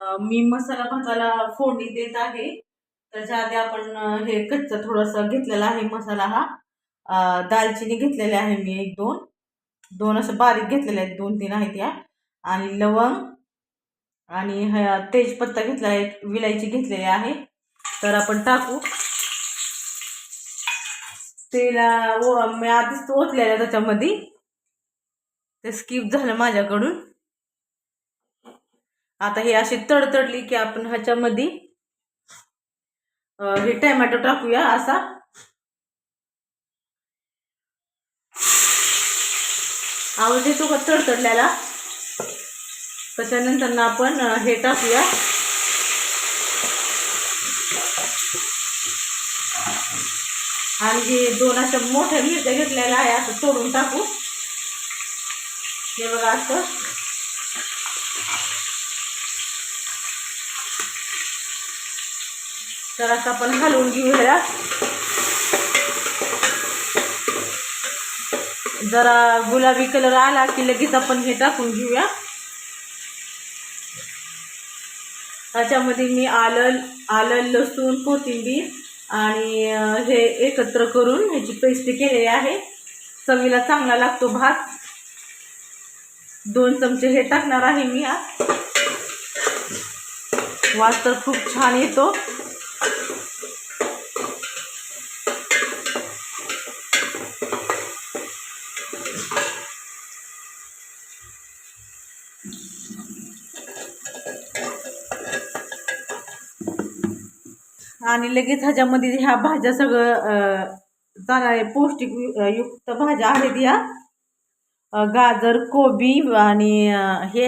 मी मसाला भाताला फोडणी देत आहे. त्याच्या आधी आपण हे कच्चा थोडासा घेतलेला आहे मसाला हा. दालचिनी घेतलेली आहे मी एक दोन. दोन असं बारीक घेतलेले आहेत दोन तीन आहेत या. आणि लवंग आणि ह्या तेजपत्ता घेतला आहे एक विलायची घेतलेली आहे. तर आपण टाकू. तेला ओ मी आधीच ओतलेलं त्याच्यामध्ये. ते स्किप झालं माझ्याकडून. आता हे अशी तडतडली की आपण ह्याच्यामध्ये हे टॅमॅटो टाकूया असा. आवाज येतो का तडतडल्याला? त्याच्यानंतर ना आपण हे टाकूया. आणि हे दोन अशा मोठ्या मिरच्या घेतलेल्या आहे असं तोडून टाकू. हे बघा असं. तर असं आपण हलवून घेऊया. जरा गुलाबी कलर आला की लगेच आपण हे टाकून घेऊया. त्याच्यामध्ये मी आलं आलं लसूण कोथिंबीर आणि हे एकत्र करून ह्याची पेस्ट केलेली आहे. चवीला चांगला लागतो भात. दोन चमचे हे टाकणार आहे मी आज. वास तर खूप छान येतो. आणि लगेच ह्याच्यामध्ये ह्या भाज्या सगळं जाणारे पौष्टिक युक्त भाज्या आहेत ह्या गाजर कोबी आणि हे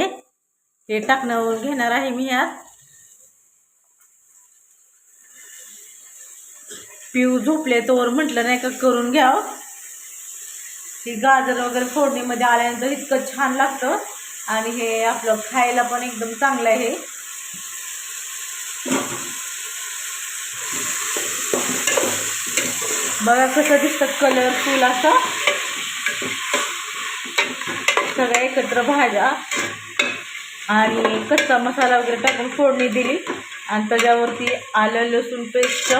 हे टाकणं घेणार आहे मी यात पिऊ झोपले तोवर म्हटलं नाही का करून घ्यावं हो. ही गाजर वगैरे फोडणीमध्ये आल्यानंतर इतकं छान लागतं. आणि हे आपलं खायला पण एकदम चांगलं आहे. बघा कसं दिसतं कलरफुल असं. सगळ्या एकत्र भाज्या. आणि कच्चा मसाला वगैरे टाकून फोडणी दिली. आणि त्याच्यावरती आलं लसूण पेस्ट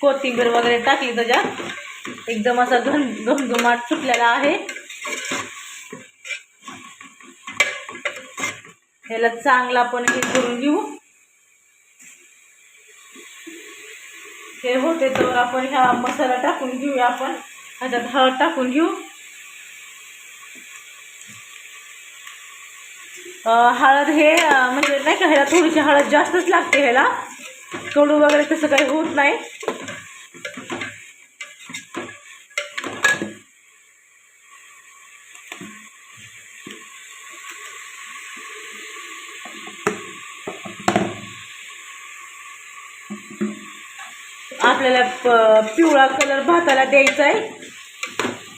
कोथिंबीर वगैरे टाकली त्याच्यात. एकदम असा घन घमघमाट सुटलेला आहे. ह्याला चांगला आपण हे करून घेऊ. हे होते तर आपण ह्या मसाला टाकून घेऊया आपण. ह्याच्यात हळद टाकून घेऊ. हळद हे म्हणजे नाही का ह्याला थोडीशी हळद जास्तच लागते ह्याला. कडू वगैरे तसं काही होत नाही. आपल्याला पिवळा कलर भाताला द्यायचा आहे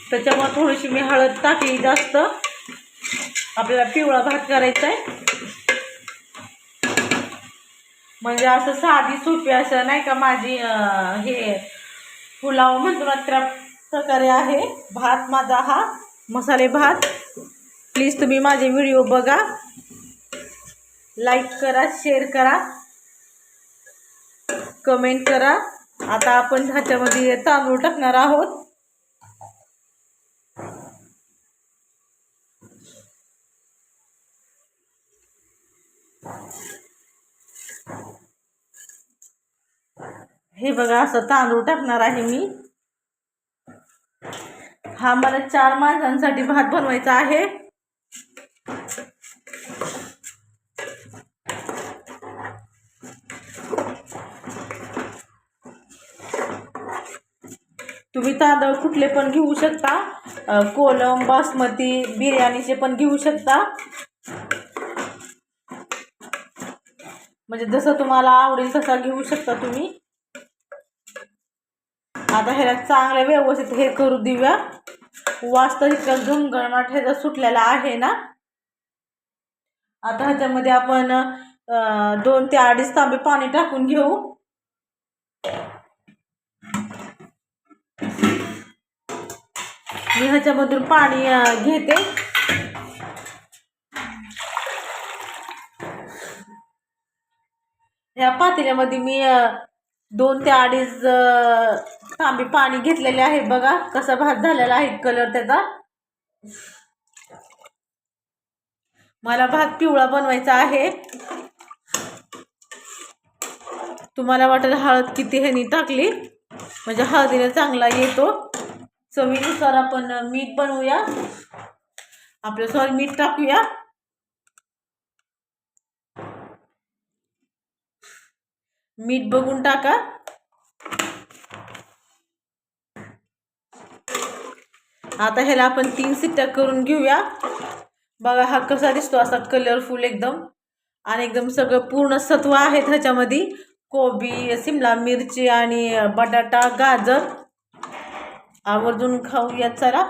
त्याच्यामुळे थोडीशी मी हळद टाकली जास्त. आपल्याला पिवळा भात करायचा आहे म्हणजे असं साधी सोपी असं नाही का माझी हे पुलाव म्हणतो ना त्या प्रकारे आहे. भात माझा हा मसाले भात. प्लीज तुम्ही माझे व्हिडिओ बघा. लाईक करा शेअर करा. कमेंट करा. आता आपण ह्याच्यामध्ये तांदूळ टाकणार आहोत. हे बघा असं तांदूळ टाकणार आहे मी. हा मला चार माणसांसाठी भात बनवायचा आहे. तुम्ही तांदूळ कुठले पण घेऊ शकता. कोलम बासमती बिर्याणीचे पण घेऊ शकता. म्हणजे जसं तुम्हाला आवडेल तसा घेऊ शकता तुम्ही. आता ह्याला चांगलं व्यवस्थित हे करू देऊया. वास तर इतका घमघमाट ह्याचा सुटलेला आहे ना. आता ह्याच्यामध्ये आपण दोन ते अडीच तांबे पाणी टाकून घेऊ. मी ह्याच्यामधून पाणी घेते. या पातेल्यामध्ये मी दोन ते अडीच तांबी पाणी घेतलेले आहे. बघा कसा भात झालेला आहे कलर त्याचा. मला भात पिवळा बनवायचा आहे. तुम्हाला वाटेल हळद किती ह्यानी टाकली. म्हणजे हळदीने चांगला येतो. चवीनुसार आपण मीठ बनवूया. आपल्या सॉरी मीठ टाकूया. मीठ बघून टाका. आता ह्याला आपण तीन सिट्ट्या करून घेऊया. बघा हा कसा दिसतो असा कलरफुल एकदम. आणि एकदम सगळं पूर्ण सत्व आहेत ह्याच्यामध्ये कोबी सिमला मिरची आणि बटाटा गाजर. आवर्जून खाऊया चला.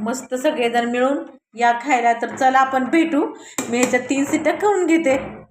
मस्त सगळेजण मिळून या खायला तर चला आपण भेटू. मी ह्याच्यात तीन सीटं खाऊन घेते.